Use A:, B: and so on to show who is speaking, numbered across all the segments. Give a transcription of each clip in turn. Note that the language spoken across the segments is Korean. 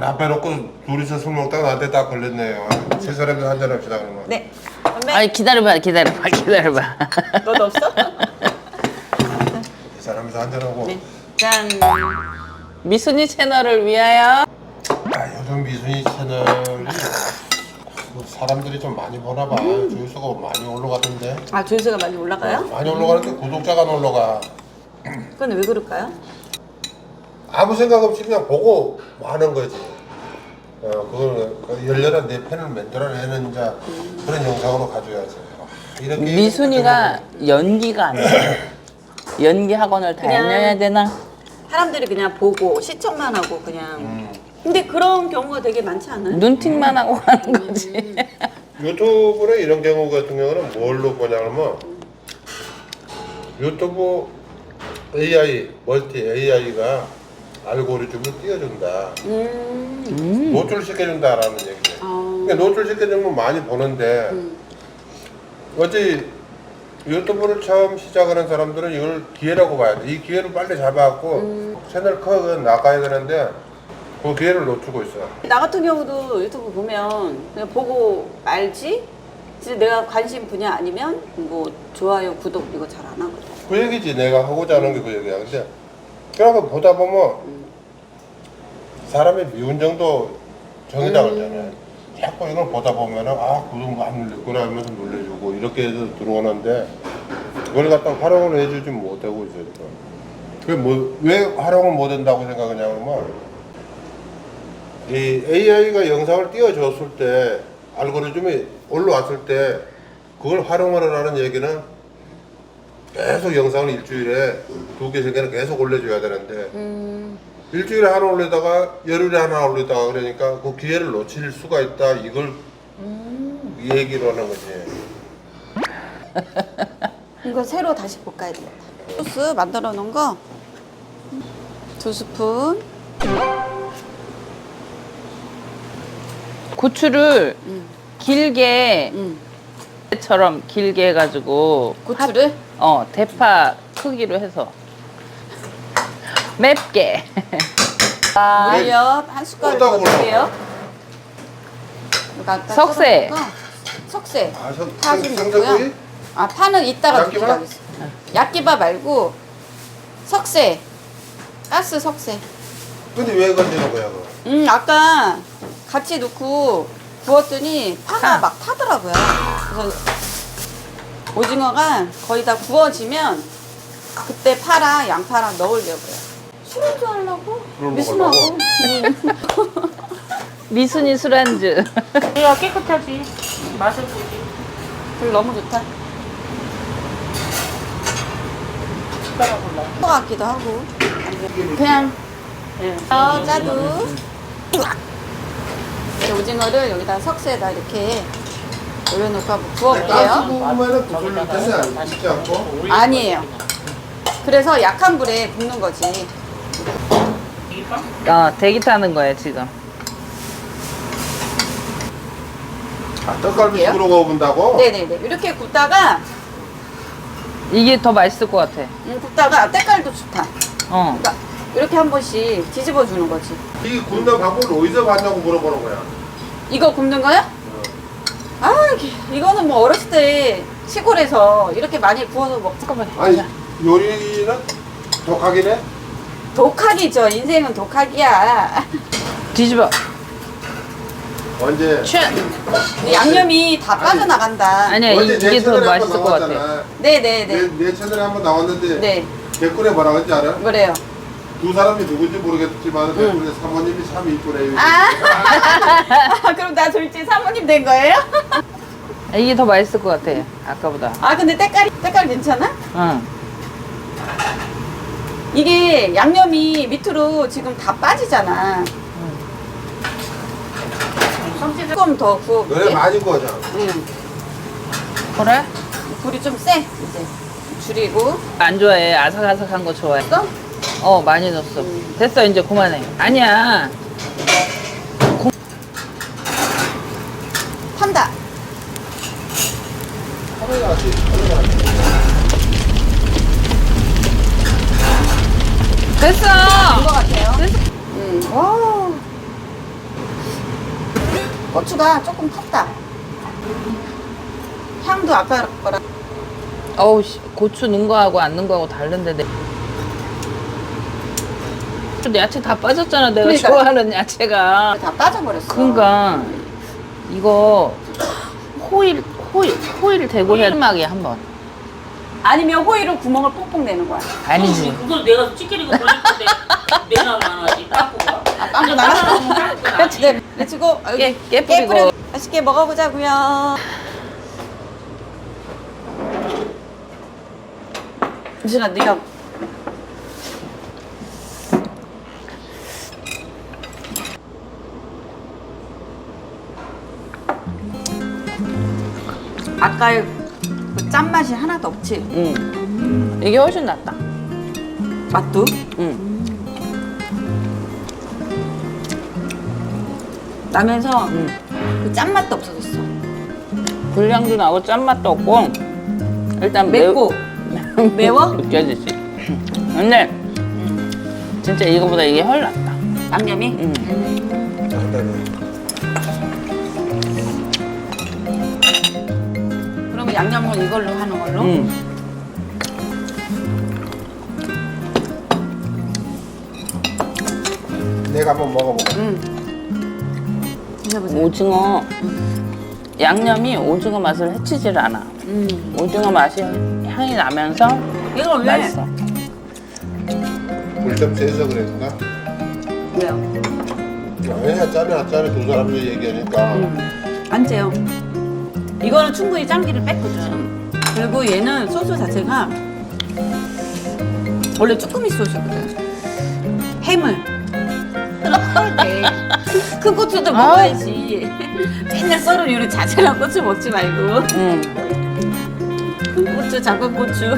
A: 나 빼놓고 둘이서 술 먹다가 나한테 딱 걸렸네요. 세 사람이 한잔 합시다 그러면.
B: 네. 건배.
C: 아니 기다려봐 기다려봐 기다려봐
B: 너도 없어?
A: 세 사람이서 한잔 하고.
B: 네. 짠.
C: 미순이 채널을 위하여
A: 아 요즘 미순이 채널이 뭐 사람들이 좀 많이 보나 봐. 조회수가 많이 올라가던데.
B: 아 조회수가 많이 올라가요?
A: 많이 올라가는데 구독자가 안 올라가.
B: 그건 왜 그럴까요?
A: 아무 생각 없이 그냥 보고 하는 거지. 어, 그걸 그 열렬한 내 팬을 만들어내는 자 그런 영상으로 가져야지. 아, 이렇게
C: 미순이가 연기가 안 돼 연기 학원을 다녀야 되나?
B: 사람들이 그냥 보고 시청만 하고 그냥.
A: 음.
B: 근데 그런 경우가 되게 많지 않아요?
C: 눈팅만 하고 하는 거지
A: 유튜브는 이런 경우 같은 경우는 뭘로 보냐면 유튜브 AI 멀티 AI가 알고리즘을 띄워준다.
B: 음.
C: 음.
A: 노출시켜준다라는 얘기죠.
B: 아.
A: 그러니까 노출시켜주면 많이 보는데
B: 음.
A: 어찌 유튜브를 처음 시작하는 사람들은 이걸 기회라고 봐야 돼. 이 기회를 빨리 잡아갖고
B: 음.
A: 채널 커 나가야 되는데 그 기회를 놓치고 있어.
B: 나 같은 경우도 유튜브 보면 그냥 보고 말지. 진짜 내가 관심 분야 아니면 뭐 좋아요, 구독 이거 잘 안 하거든.
A: 그 얘기지 내가 하고자 하는 게 그 얘기야. 근데 그러니까 보다 보면 사람의 미운 정도 정이다 그러잖아요. 자꾸 이걸 보다 보면은 아 구독 안 눌렸구나 하면서 눌러주고 이렇게 해서 들어오는데 그걸 갖다 활용을 해주지 못하고 있어요. 그뭐왜 활용을 못한다고 생각하냐 그러면 이 AI가 영상을 띄워줬을 때 알고리즘이 올라왔을 때 그걸 활용을 하라는 얘기는 계속 영상을 일주일에 두 개, 세 개는 계속 올려줘야 되는데
B: 음.
A: 일주일에 하나 올리다가 열흘에 하나 올리다가 그러니까 그 기회를 놓칠 수가 있다 이걸 이 얘기로 하는 거지
B: 이거 새로 다시 볶아야 되겠다. 소스 만들어 놓은 거 두 스푼.
C: 고추를
B: 음.
C: 길게
B: 음.
C: 처럼 길게 해가지고
B: 고추를
C: 어 대파 크기로 해서 맵게 아,
B: 물엿 한 숟갈
A: 꽂아서
B: 넣을게요. 이거 아까
C: 석쇠.
B: 썰어놓은 거. 석쇠.
A: 아, 성-
B: 파좀
A: 성-
B: 넣고요. 아 파는 이따가
A: 얇기바?
B: 넣기로 하겠습니다. 얇기바 말고 석쇠. 가스 석쇠.
A: 근데 왜 건드는 거야 그거
B: 음 아까 같이 넣고 구웠더니 파가
C: 타.
B: 막 타더라고요. 그래서 오징어가 거의 다 구워지면 그때 파랑 양파랑 넣으려고요. 술안주 하려고? 미순하고?
C: 미순이 술안주
D: 우리가 깨끗하지. 맛을 보지.
B: 불 너무 좋다. 것 같기도 하고. 그냥 어, 짜도. 이 오징어를 여기다 석쇠에다 이렇게 올려놓고 한번 구워볼게요.
A: 구슬 않고
B: 아니에요. 그래서 약한 불에 굽는 거지.
C: 어 대기 타는 거야 지금
A: 아, 떡갈비. 식으로 구워본다고?
B: 네네네. 이렇게 굽다가,
C: 이게 더 맛있을 것 같아
B: 음, 굽다가 때깔도 좋다.
C: 어
B: 그러니까 이렇게 한 번씩 뒤집어 주는 거지.
A: 이 굽는 방법을 어디서 봤냐고 물어보는 거야
B: 이거 굽는 거요? 아, 이게- 이거는 뭐 어렸을 때 시골에서 이렇게 많이 구워서 먹, 잠깐만.
A: 아니 요리는 해?
B: 독학이죠. 인생은 독학이야.
C: 뒤집어
A: 언제?
C: 쉔
B: 근데 양념이 다 빠져나간다.
C: 아니야 이,
A: 언제 내
C: 이게 더
A: 채널에 한번
C: 맛있을 것 같아
A: 나왔잖아.
B: 네네네.
A: 내, 내 채널에 한번 나왔는데
B: 네.
A: 댓글에 뭐라 그랬지 알아?
B: 그래요.
A: 두 사람이 누군지 모르겠지만 댓글에 사모님이 참 이쁘래요
B: 아, 그럼 나 둘째 사모님 된 거예요?
C: 이게 더 맛있을 것 같아 아까보다
B: 아, 근데 때깔이, 때깔 괜찮아?
C: 응
B: 이게 양념이 밑으로 지금 다 빠지잖아. 조금 더
A: 너네
B: 구워볼게.
A: 많이 구워져
B: 응.
C: 그래?
B: 불이 좀 세, 이제. 줄이고.
C: 안 좋아해 아삭아삭한 거 좋아해
B: 또?
C: 어 많이 넣었어 됐어 이제 그만해 아니야
B: 탄다.
C: 됐어
B: 된것 같아요. 음. 와. 고추가 조금 컸다. 향도 아까 거랑
C: 어우 씨, 고추 넣은 거하고 안 넣은 거하고 다른데 내. 근데 야채 다 빠졌잖아 내가
B: 그러니까.
C: 좋아하는 야채가
B: 다 빠져버렸어.
C: 그러니까 이거 호일 호일 호일 대고 해야 막이야 한 번
B: 아니면 호일로 구멍을 뽕뽕 내는 거야.
C: 아니지
D: 그걸 내가 찌개리고 걸릴 건데 내가 많아지 닦고 가.
B: 아, 빵도 나가. 그렇지. 네. 그리고
C: 깨,
B: 깨깨
C: 뿌리고
B: 맛있게 먹어보자고요. 유진아, 네가 아까의 그 짠맛이 하나도 없지?
C: 응 이게 훨씬 낫다
B: 맛도?
C: 응
B: 나면서
C: 응.
B: 그 짠맛도 없어졌어.
C: 불량도 나고 짠맛도 없고 일단
B: 맵고
C: 매우
B: 매워?
C: 느껴지지 근데 진짜 이거보다 이게 훨 낫다
B: 양념이?
C: 응.
B: 그럼 양념은 이걸로 하는 걸로?
C: 응.
A: 내가 한번 먹어볼게.
B: 응. 드셔보세요.
C: 오징어 양념이 오징어 맛을 해치질 않아
B: 음.
C: 오징어 맛이 향이 나면서
B: 이거 왜?
C: 맛있어
A: 불좀 세서 그랬나?
B: 왜요?
A: 왜 짜네 짜네 두 사람들 얘기하니까
B: 안 째요. 이거는 충분히 짠기를 뺐거든. 그리고 얘는 소스 자체가 원래 쭈꾸미 소스거든. 해물. 네. 큰 고추도 먹어야지. 맨날 썰은 요리 자잘한 고추 먹지 말고.
C: 응.
B: 큰 고추, 작은 고추.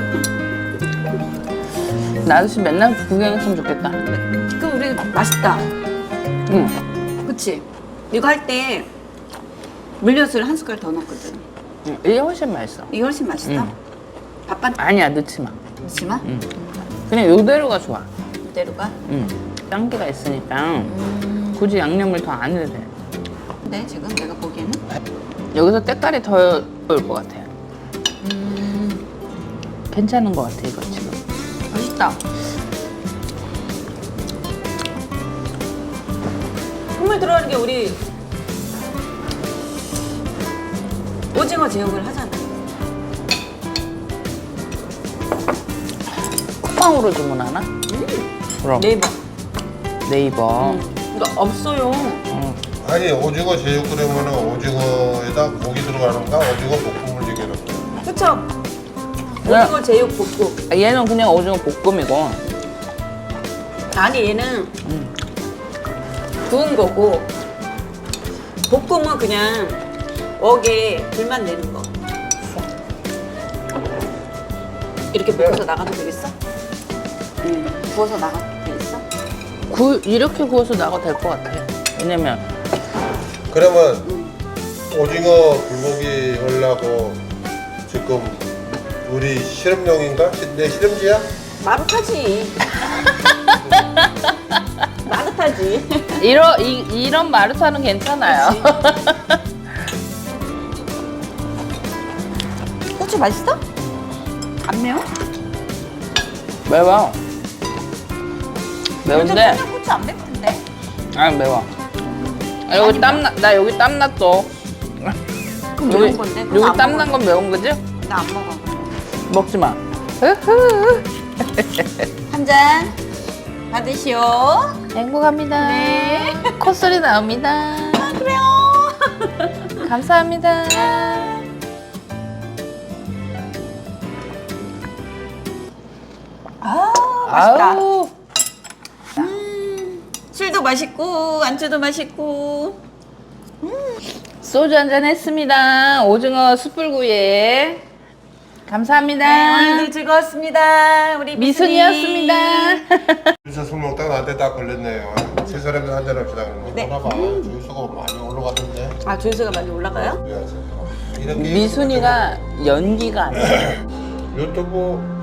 C: 나 아저씨 맨날 구경했으면 좋겠다
B: 그럼 우리 맛있다.
C: 응.
B: 그치? 이거 할 때 물엿을 한 숟갈 더 넣거든.
C: 응. 이게 훨씬 맛있어
B: 이게 훨씬 맛있다.
C: 응.
B: 밥반
C: 아니야 넣지 마
B: 넣지마.
C: 응. 그냥 요대로가 좋아
B: 이대로가.
C: 응. 짠기가 있으니까 굳이 양념을 더 안 해도 돼
B: 근데 지금 내가 보기에는
C: 여기서 때깔이 더 올 것 같아 괜찮은 것 같아 이거 지금
B: 맛있다. 국물 들어가는 게 우리 오징어 제육을 하잖아.
C: 쿠팡으로 주문하나? 그럼
B: 네이버.
C: 네이버
B: 이거 없어요.
C: 응.
A: 아니 오징어 제육 끓이면은 오징어에다 고기 들어가는가 오징어 볶음을 얘기하는.
B: 그쵸?
C: 네.
B: 오징어 제육 볶음.
C: 아, 얘는 그냥 오징어 볶음이고
B: 아니 얘는
C: 음.
B: 구운 거고 볶음은 그냥 웍에 불만 내는 거. 이렇게 볶아서 나가도 되겠어? 응. 구워서 나가도 되겠어?
C: 구, 이렇게 구워서 나가도 될 것 같아 왜냐면
A: 그러면 오징어 불고기 하려고 지금 우리 실험용인가? 시- 내 실험지야?
B: 마릇하지. 마릇하지.
C: 이러, 이, 이런 마르타는 괜찮아요
B: 고추 맛있어? 안 매워?
C: 매워 매운데
B: 요즘 고추 안 맵던데?
C: 아 매워 아, 여기 땀나 나 여기 땀 났어
B: 그럼
C: 여기
B: 매운 건데? 그거
C: 여기
B: 안
C: 땀 난
B: 먹어.
C: 건 매운 거지?
B: 나안 먹어.
C: 먹지 마 으흐.
B: 한 잔 받으시오.
C: 행복합니다
B: 네.
C: 콧소리 나옵니다
B: 아, 그래요.
C: 감사합니다
B: 아, 맛있다.
C: 아우
B: 술도 맛있고 안주도 맛있고.
C: 소주 한잔 했습니다 오징어 숯불구이에 감사합니다
B: 네, 오늘도 즐거웠습니다. 우리 미순이.
C: 미순이었습니다
A: 주유소 술 먹다가 나한테 딱 걸렸네요. 세 사람이 한잔 합시다. 그러면
B: 네.
A: 몰라봐. 주유소가 많이 올라갔는데.
B: 아 조회수가 많이 올라가요?
A: 이런 게
C: 미순이가 연기가 안 돼.
A: 유튜브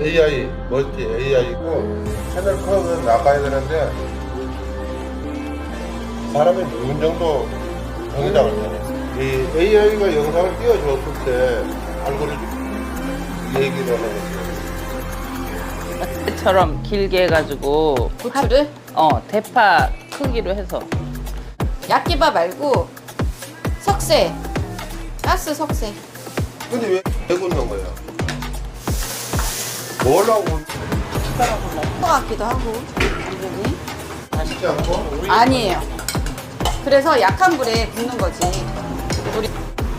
A: AI 멀티 AI고 채널 커면 나가야 되는데 사람이 누군 정도 정이다 그랬잖아. 이 AI가 영상을 띄워줬을 때 알고리즘 얘기를 하는.
C: 처럼 길게 해가지고
B: 고추를
C: 어 대파 크기로 해서
B: 약기바 말고 석쇠 가스 석쇠
A: 근데 왜, 왜 굽는 거야? 뭘 하고?
B: 것 같기도 하고 완전히
A: 맛있지 않고?
B: 아니에요. 그래서 약한 불에 굽는 거지. 우리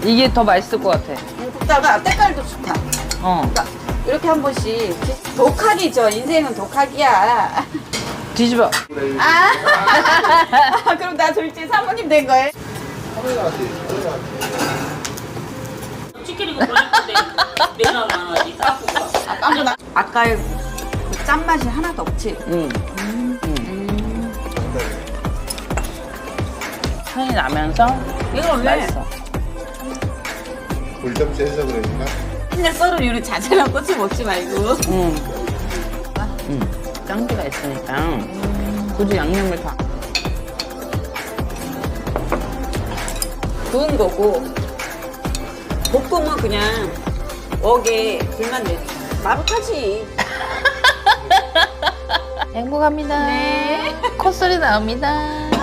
C: 이게 더 맛있을 것 같아.
B: 굽다가 때깔도 좋다.
C: 어.
B: 그러니까 이렇게 한 번씩. 독학이죠. 인생은 독학이야.
C: 뒤집어.
B: 아. 그럼 나 졸지 사모님 된 거예요?
A: 소리나지, 소리나지.
D: 찌개리고 보냈는데 내가 많
B: 아까 아까의 그 짠맛이 하나도 없지
C: 응. 향이 나면서
B: 이거 원래
C: 맛있어.
A: 불좀 세서 그러니까.
B: 맨날 썰은 요리 자제랑 꼬치 먹지 말고
C: 응. 응. 짱기가 있으니까 굳이 양념을 다.
B: 구운 거고 볶음은 그냥 웍에 불만 내 마루타지
C: 행복합니다.
B: 네.
C: 콧소리 나옵니다.